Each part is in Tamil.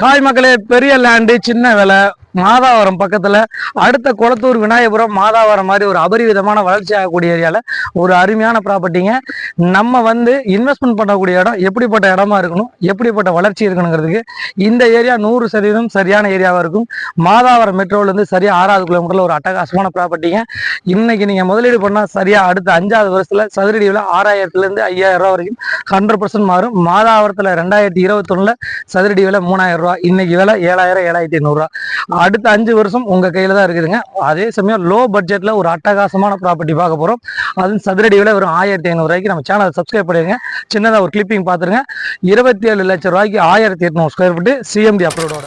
காய் மக்களே பெரிய லேண்டு சின்ன விலை. மாதாவரம் பக்கத்துல அடுத்த குளத்தூர் விநாயகபுரம் மாதாவரம் மாதிரி ஒரு அபரிவிதமான வளர்ச்சி ஆகக்கூடிய ஏரியால ஒரு அருமையான ப்ராப்பர்ட்டிங்க நம்ம வந்து இன்வெஸ்ட்மெண்ட் பண்ணக்கூடிய இடம் எப்படிப்பட்ட இடமா இருக்கணும் எப்படிப்பட்ட வளர்ச்சி இருக்கணுங்கிறதுக்கு இந்த ஏரியா நூறு சதவீதம் சரியான ஏரியாவா இருக்கும். மாதாவரம் மெட்ரோல இருந்து சரியா ஆறாவது கிலோமீட்டர்ல ஒரு அட்டகாசமான ப்ராப்பர்ட்டிங்க இன்னைக்கு நீங்க முதலீடு பண்ணா சரியா அடுத்த அஞ்சாவது வருஷத்துல சதுரடி விலை ஆறாயிரத்துல இருந்து ஐயாயிரம் ரூபா வரைக்கும் ஹண்ட்ரட் பர்சன்ட் மாறும். மாதாவரத்துல ரெண்டாயிரத்தி இருபத்தொன்னுல சதுரடி விலை மூணாயிரம் ரூபா இன்னைக்கு விலை ஏழாயிரம் ஏழாயிரத்தி ஐநூறுரூவா அடுத்த அஞ்சு வருஷம் உங்கள் கையில் தான் இருக்குதுங்க. அதே சமயம் லோ பட்ஜெட்டில் ஒரு அட்டகாசமான ப்ராப்பர்ட்டி பார்க்க போகிறோம் அதுவும் சதுரடி விலை ஒரு ஆயிரத்தி ஐநூறுரூவாய்க்கு நம்ம சேனலை சப்ஸ்கிரைப் பண்ணிடுங்க. சின்னதாக ஒரு கிளிப்பிங் பார்த்துருங்க. இருபத்தி ஏழு லட்ச ரூபாய்க்கு ஆயிரத்தி எட்நூறு ஸ்கொயர் ஃபீட்டு சிஎம்டி அப்ரோடோட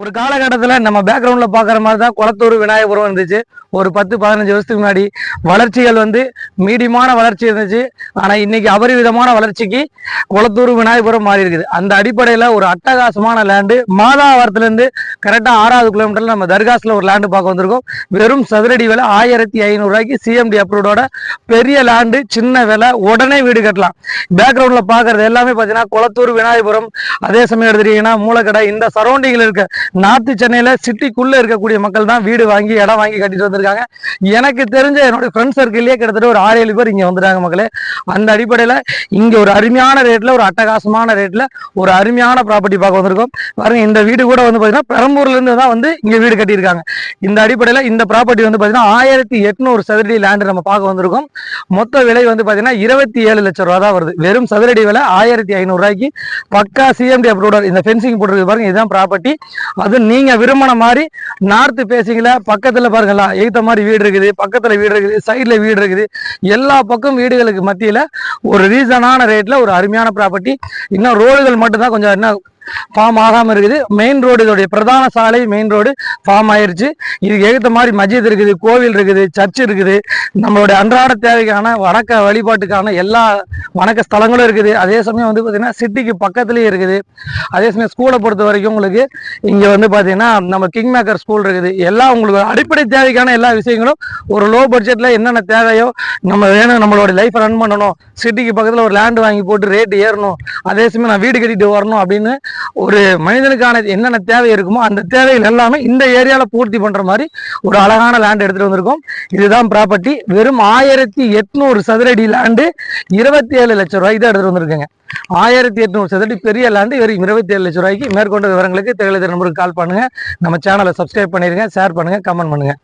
ஒரு காலகட்டத்தில் நம்ம பேக்ரவுண்டில் பார்க்குற மாதிரி தான் குளத்தூர் விநாயகபுரம் இருந்துச்சு. ஒரு பத்து பதினஞ்சு வருஷத்துக்கு முன்னாடி வளர்ச்சிகள் வந்து மீடியமான வளர்ச்சி இருந்துச்சு. ஆனால் இன்னைக்கு அபரிவிதமான வளர்ச்சிக்கு குளத்தூர் விநாயகபுரம் மாறி இருக்குது. அந்த அடிப்படையில் ஒரு அட்டகாசமான லேண்டு மாதாவரத்துலேருந்து கரெக்டாக ஆறாவது கிலோமீட்டரில் நம்ம தர்காஸில் ஒரு லேண்டு பார்க்க வந்திருக்கோம். வெறும் சதுரடி விலை ஆயிரத்தி ஐநூறுரூவாய்க்கு சிஎம்டி அப்ரூவோட பெரிய லேண்டு சின்ன விலை உடனே வீடு கட்டலாம். பேக்ரவுண்டில் பார்க்குறது எல்லாமே பார்த்தீங்கன்னா குளத்தூர் விநாயகபுரம். அதே சமயம் எடுத்துட்டீங்கன்னா மூலக்கடை. இந்த சரௌண்டிங்கில் இருக்க நார்த்து சென்னையில் சிட்டிக்குள்ள இருக்கக்கூடிய மக்கள் தான் வீடு வாங்கி இடம் வாங்கி கட்டிட்டு வந்திருக்காங்க. எனக்கு தெரிஞ்ச என்னுடைய ஃப்ரெண்ட் சர்க்கிள்லேயே கிட்டத்தட்ட ஒரு ஆறு ஏழு பேர் இங்கே வந்துட்டாங்க மக்களே. அந்த அடிப்படையில இங்கே ஒரு அருமையான ரேட்டில் ஒரு அட்டகாசமான ரேட்டில் ஒரு அருமையான ப்ராப்பர்ட்டி பார்க்க வந்திருக்கோம். பாருங்க இந்த வீடு கூட வந்து பார்த்தீங்கன்னா பெரம்பூர்லேருந்து தான் வந்து இங்கே வீடு கட்டியிருக்காங்க. இந்த அடிப்படையில இந்த ப்ராப்பர்ட்டி வந்து பாத்தீங்கன்னா ஆயிரத்தி எட்நூறு சதுரடி லேண்ட் நம்ம பார்க்க வந்திருக்கோம். மொத்த விலை வந்து பார்த்தீங்கன்னா இருபத்தி ஏழு லட்சம் ரூபா தான் வருது. வெறும் சதுரடி விலை ஆயிரத்தி ஐநூறு ரூபாய்க்கு பக்கா சிஎம்டி அப்ரூவ்டர் இந்த ஃபென்சிங் போட்டிருக்கு பாருங்க இதுதான் ப்ராப்பர்ட்டி அது நீங்க விரும்பின மாதிரி நார்த்து பேசிங்ல பக்கத்துல பாருங்களா எய்த்த மாதிரி வீடு இருக்குது பக்கத்துல வீடு இருக்குது சைடுல வீடு இருக்குது. எல்லா பக்கம் வீடுகளுக்கு மத்தியில ஒரு ரீசனான ரேட்ல ஒரு அருமையான ப்ராப்பர்ட்டி இன்னும் ரோடுகள் மட்டும்தான் கொஞ்சம் என்ன ஃபார்ம் ஆகாமல் இருக்குது. மெயின் ரோடு இதோடைய பிரதான சாலை மெயின் ரோடு ஃபார்ம் ஆயிடுச்சு இதுக்கு ஏற்ற மாதிரி மஜித் இருக்குது கோவில் இருக்குது சர்ச் இருக்குது. நம்மளுடைய அன்றாட தேவைக்கான வணக்க வழிபாட்டுக்கான எல்லா வணக்க ஸ்தலங்களும் இருக்குது. அதே சமயம் வந்து பார்த்தீங்கன்னா சிட்டிக்கு பக்கத்துலேயே இருக்குது. அதே சமயம் ஸ்கூலை பொறுத்த வரைக்கும் உங்களுக்கு இங்கே வந்து பார்த்தீங்கன்னா நம்ம கிங் மேக்கர் ஸ்கூல் இருக்குது. எல்லா உங்களுக்கு அடிப்படை தேவைக்கான எல்லா விஷயங்களும் ஒரு லோ பட்ஜெட்டில் என்னென்ன தேவையோ நம்ம வேணும் நம்மளோட லைஃப் ரன் பண்ணணும். சிட்டிக்கு பக்கத்தில் ஒரு லேண்ட் வாங்கி போட்டு ரேட்டு ஏறணும். அதே சமயம் நான் வீடு கட்டிட்டு வரணும் அப்படின்னு ஒரு மனிதனுக்கான என்னென்ன தேவை இருக்குமோ அந்த தேவைகள் எல்லாமே இந்த ஏரியாவில் பூர்த்தி பண்ணுற மாதிரி ஒரு அழகான லேண்ட் எடுத்துகிட்டு வந்திருக்கோம். இதுதான் ப்ராப்பர்ட்டி வெறும் ஆயிரத்தி எட்நூறு சதுரடி லேண்டு இருபத்தி ஏழு லட்சம் ரூபாய்க்கு தான் எடுத்துகிட்டு வந்திருக்கேங்க. ஆயிரத்தி எட்நூறு சதுரடி பெரிய லேண்டு வெறும் இருபத்தி ஏழு லட்சம் ரூபாய்க்கு மேற்கொண்ட விவரங்களுக்கு தெளிவு நம்பருக்கு கால் பண்ணுங்க. நம்ம சேனலை சப்ஸ்கிரைப் பண்ணிடுங்க ஷேர் பண்ணுங்க கமெண்ட் பண்ணுங்க.